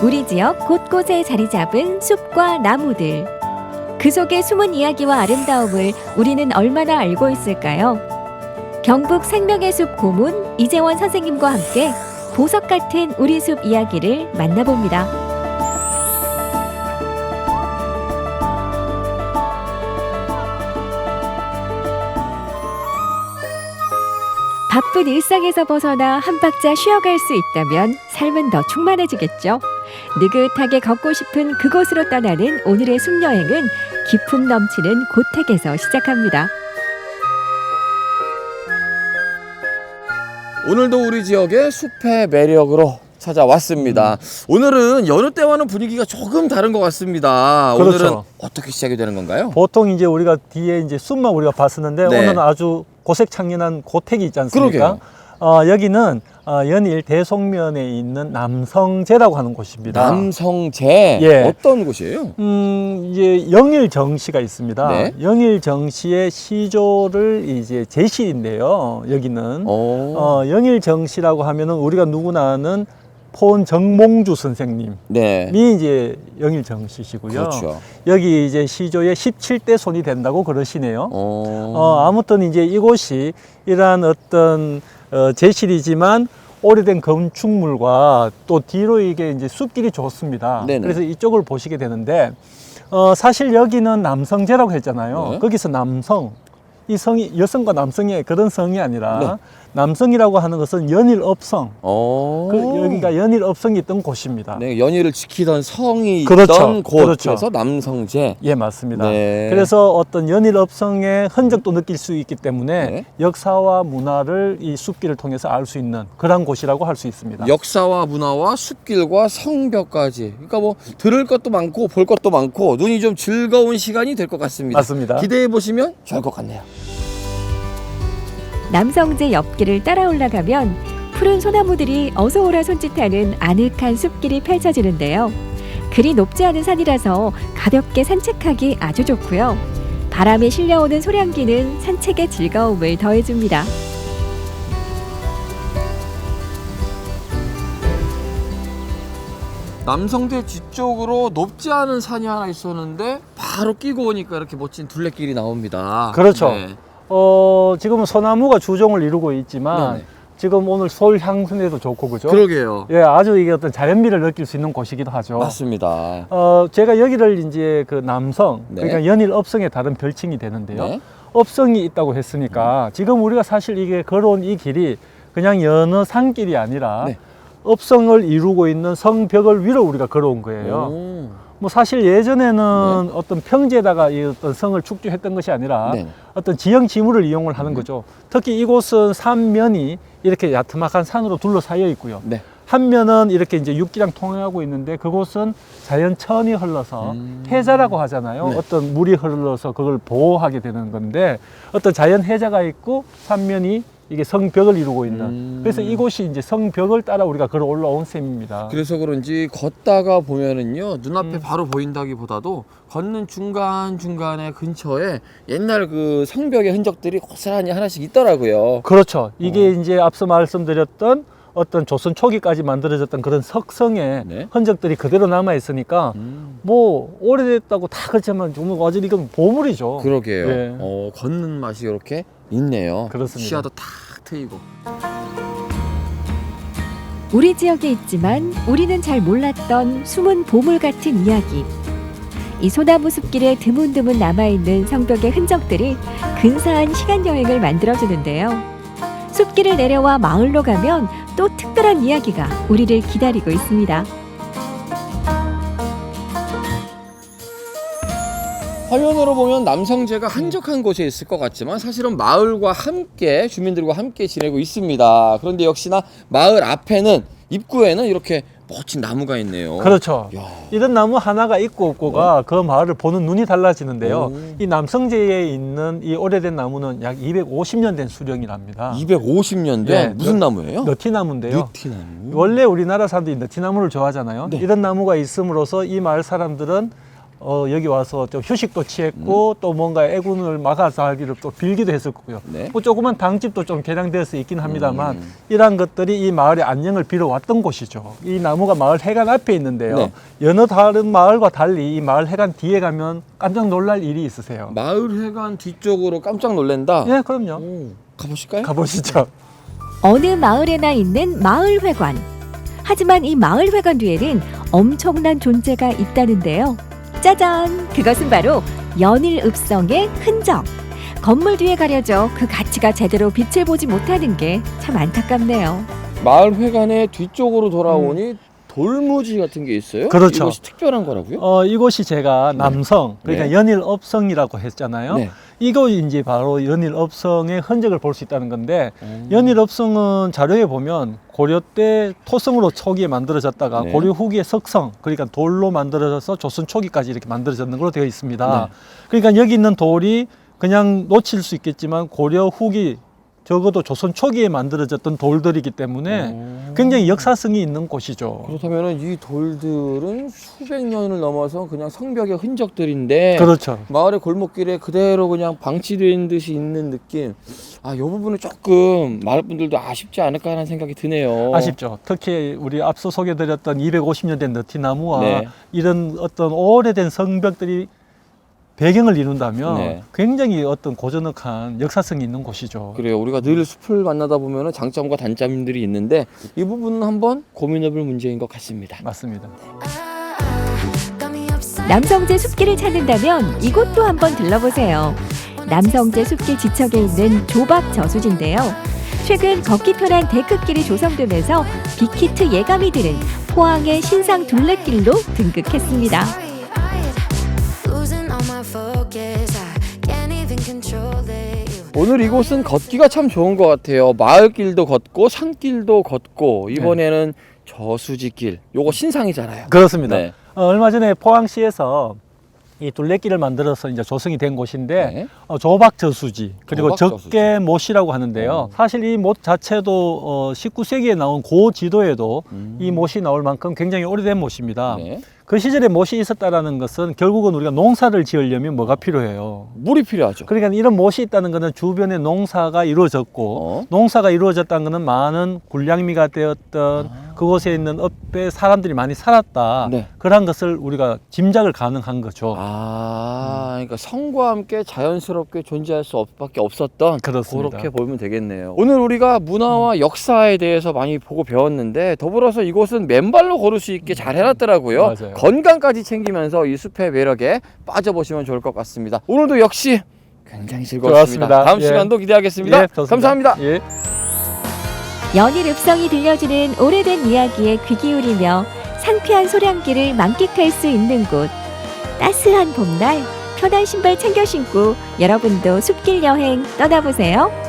우리 지역 곳곳에 자리 잡은 숲과 나무들. 그 속의 숨은 이야기와 아름다움을 우리는 얼마나 알고 있을까요? 경북 생명의 숲 고문 이재원 선생님과 함께 보석 같은 우리 숲 이야기를 만나봅니다. 바쁜 일상에서 벗어나 한 박자 쉬어갈 수 있다면 삶은 더 충만해지겠죠. 느긋하게 걷고 싶은 그곳으로 떠나는 오늘의 숲 여행은 기품 넘치는 고택에서 시작합니다. 오늘도 우리 지역의 숲의 매력으로 찾아왔습니다. 오늘은 여느 때와는 분위기가 조금 다른 것 같습니다. 그렇죠. 오늘은 어떻게 시작이 되는 건가요? 보통 이제 우리가 뒤에 이제 숲만 우리가 봤었는데 네. 오늘은 아주 고색 창연한 고택이 있지 않습니까? 그러게요. 어, 여기는 어, 연일 대송면에 있는 남성제라고 하는 곳입니다. 남성제 예. 어떤 곳이에요? 음, 이제 영일 정시가 있습니다. 네. 영일 정시의 시조를 이제 제시인데요. 여기는 어, 어, 영일 정시라고 하면은 우리가 누구나 아는 폰 정몽주 선생님이 네. 이제 영일정시시고요. 그렇죠. 여기 이제 시조의 17대 손이 된다고 그러시네요. 어, 어, 아무튼 이제 이곳이 이러한 어떤 어, 제실이지만 오래된 건축물과 또 뒤로 이게 이제 숲길이 좋습니다. 네네. 그래서 이쪽을 보시게 되는데 어, 사실 여기는 남성제라고 했잖아요. 네. 거기서 남성 이 성이 여성과 남성의 그런 성이 아니라 네. 남성이라고 하는 것은 연일업성. 어. 그 여기가 연일업성이 있던 곳입니다. 네, 연희를 지키던 성이 그렇죠. 있던 곳 그렇죠. 그래서 남성제. 예, 맞습니다. 네. 그래서 어떤 연일업성의 흔적도 느낄 수 있기 때문에 네. 역사와 문화를 이 숲길을 통해서 알 수 있는 그런 곳이라고 할 수 있습니다. 역사와 문화와 숲길과 성벽까지. 그러니까 뭐 들을 것도 많고 볼 것도 많고 눈이 좀 즐거운 시간이 될 것 같습니다. 맞습니다. 기대해 보시면 좋을 것 같네요. 남성제 옆길을 따라 올라가면 푸른 소나무들이 어서 오라 손짓하는 아늑한 숲길이 펼쳐지는데요. 그리 높지 않은 산이라서 가볍게 산책하기 아주 좋고요. 바람에 실려오는 소량기는 산책의 즐거움을 더해줍니다. 남성대 뒤쪽으로 높지 않은 산이 하나 있었는데 바로 끼고 오니까 이렇게 멋진 둘레길이 나옵니다. 그렇죠. 네. 어, 지금은 소나무가 주종을 이루고 있지만 네네. 지금 오늘 서울 향순에도 좋고 그죠? 그러게요. 예, 아주 이게 어떤 자연미를 느낄 수 있는 곳이기도 하죠. 맞습니다. 어, 제가 여기를 이제 그 남성, 네. 그러니까 연일 업성의 다른 별칭이 되는데요. 네. 업성이 있다고 했으니까 지금 우리가 사실 이게 걸어온 이 길이 그냥 여느 산길이 아니라 네. 업성을 이루고 있는 성벽을 위로 우리가 걸어온 거예요. 오. 뭐 사실 예전에는 어떤 평지에다가 이 어떤 성을 축조했던 것이 아니라 네. 어떤 지형 지물을 이용을 하는 거죠. 특히 이곳은 산면이 이렇게 야트막한 산으로 둘러싸여 있고요. 네. 한 면은 이렇게 이제 육지랑 통하고 있는데 그곳은 자연천이 흘러서 음. 해자라고 하잖아요. 네. 어떤 물이 흘러서 그걸 보호하게 되는 건데 어떤 자연 해자가 있고 산면이 이게 성벽을 이루고 있는 음. 그래서 이곳이 이제 성벽을 따라 우리가 걸어 올라온 셈입니다. 그래서 그런지 걷다가 보면은요 눈앞에 음. 바로 보인다기보다도 걷는 중간 중간에 근처에 옛날 그 성벽의 흔적들이 고스란히 하나씩 있더라고요. 그렇죠. 이게 어. 이제 앞서 말씀드렸던 어떤 조선 초기까지 만들어졌던 그런 석성의 네. 흔적들이 그대로 남아 있으니까 음. 뭐 오래됐다고 다 그렇지만 정말 완전 이건 보물이죠. 그러게요. 예. 어, 걷는 맛이 이렇게 있네요. 그렇습니다. 시야도 탁 트이고. 우리 지역에 있지만 우리는 잘 몰랐던 숨은 보물 같은 이야기. 이 소나무 숲길에 드문드문 남아있는 성벽의 흔적들이 근사한 시간 여행을 만들어주는데요. 숲길을 내려와 마을로 가면 또 특별한 이야기가 우리를 기다리고 있습니다. 화면으로 보면 남성제가 한적한 곳에 있을 것 같지만 사실은 마을과 함께 주민들과 함께 지내고 있습니다. 그런데 역시나 마을 앞에는 입구에는 이렇게 멋진 나무가 있네요. 그렇죠. 야. 이런 나무 하나가 있고 없고가 그 마을을 보는 눈이 달라지는데요. 오. 이 남성제에 있는 이 오래된 나무는 약 250년 된 수령이랍니다. 250년대 예, 무슨 너- 나무예요? 너티나무인데요. 느티나무. 원래 우리나라 사람들이 너티나무를 좋아하잖아요. 네. 이런 나무가 있음으로써 이 마을 사람들은 어, 여기 와서 좀 휴식도 취했고 또 뭔가 애군을 막아서 하기를 또 빌기도 했을 거고요. 네. 뭐 조그만 당집도 좀 개량되어서 있긴 합니다만 음. 이러한 것들이 이 마을의 안녕을 빌어왔던 곳이죠. 이 나무가 마을 해관 앞에 있는데요. 네. 여느 다른 마을과 달리 이 마을 해관 뒤에 가면 깜짝 놀랄 일이 있으세요. 마을 회관 뒤쪽으로 깜짝 놀랜다. 예, 그럼요. 오, 가보실까요? 가보시죠. 어느 마을에나 있는 마을 회관. 하지만 이 마을 회관 뒤에는 엄청난 존재가 있다는데요. 짜잔! 그것은 바로 연일 읍성의 흔적. 건물 뒤에 가려져 그 가치가 제대로 빛을 보지 못하는 게 참 안타깝네요. 마을 회관의 뒤쪽으로 돌아오니 돌무지 같은 게 있어요. 음. 그렇죠. 이것이 특별한 거라고요? 어, 이곳이 제가 남성, 그러니까 네. 연일업성이라고 했잖아요. 네. 이제 바로 연일업성의 흔적을 볼 수 있다는 건데 음. 연일업성은 자료에 보면 고려 때 토성으로 초기에 만들어졌다가 네. 고려 후기에 석성 그러니까 돌로 만들어져서 조선 초기까지 이렇게 만들어졌는 걸로 되어 있습니다. 네. 그러니까 여기 있는 돌이 그냥 놓칠 수 있겠지만 고려 후기 적어도 조선 초기에 만들어졌던 돌들이기 때문에 음. 굉장히 역사성이 있는 곳이죠. 그렇다면 이 돌들은 수백 년을 넘어서 그냥 성벽의 흔적들인데 그렇죠. 마을의 골목길에 그대로 그냥 방치된 듯이 있는 느낌. 아, 이 부분은 조금 마을 분들도 아쉽지 않을까 하는 생각이 드네요. 아쉽죠. 특히 우리 앞서 소개드렸던 250년 된 너티나무와 네. 이런 어떤 오래된 성벽들이 배경을 이룬다면 네. 굉장히 어떤 고전넉한 역사성이 있는 곳이죠. 그래요. 우리가 늘 숲을 만나다 보면 장점과 단점들이 있는데 이 부분은 한번 고민해볼 문제인 것 같습니다. 맞습니다. 남성재 숲길을 찾는다면 이곳도 한번 들러보세요. 남성재 숲길 지척에 있는 조박 저수지인데요. 최근 걷기 편한 데크길이 조성되면서 빅히트 예감이 드는 포항의 신상 둘레길로 등극했습니다. 오늘 이곳은 걷기가 참 좋은 것 같아요. 마을길도 걷고 산길도 걷고 이번에는 저수지길. 요거 신상이잖아요. 그렇습니다. 네. 어, 얼마 전에 포항시에서 이 둘레길을 만들어서 이제 조성이 된 곳인데 네. 어, 조박 저수지 그리고 조박 저수지. 적게 못이라고 하는데요. 음. 사실 이 못 자체도 어, 19세기에 나온 고 지도에도 음. 이 못이 나올 만큼 굉장히 오래된 못입니다. 네. 그 시절에 못이 있었다라는 것은 결국은 우리가 농사를 지으려면 뭐가 필요해요. 물이 필요하죠. 그러니까 이런 못이 있다는 것은 주변에 농사가 이루어졌고 어. 농사가 이루어졌다는 것은 많은 굴량미가 되었던 그곳에 있는 읍에 사람들이 많이 살았다. 네. 그런 것을 우리가 짐작을 가능한 거죠. 아, 그러니까 성과 함께 자연스럽게 존재할 수 밖에 없었던 그렇습니다. 그렇게 보면 되겠네요. 오늘 우리가 문화와 역사에 대해서 많이 보고 배웠는데 더불어서 이곳은 맨발로 걸을 수 있게 잘 해놨더라고요. 맞아요. 건강까지 챙기면서 이 숲의 매력에 빠져보시면 좋을 것 같습니다. 오늘도 역시 굉장히 즐거웠습니다. 좋았습니다. 다음 예. 시간도 기대하겠습니다. 예, 좋습니다. 감사합니다. 예. 연일 읍성이 들려주는 오래된 이야기에 귀 기울이며 상쾌한 소량길을 만끽할 수 있는 곳. 따스한 봄날 편한 신발 챙겨 신고 여러분도 숲길 여행 떠나보세요.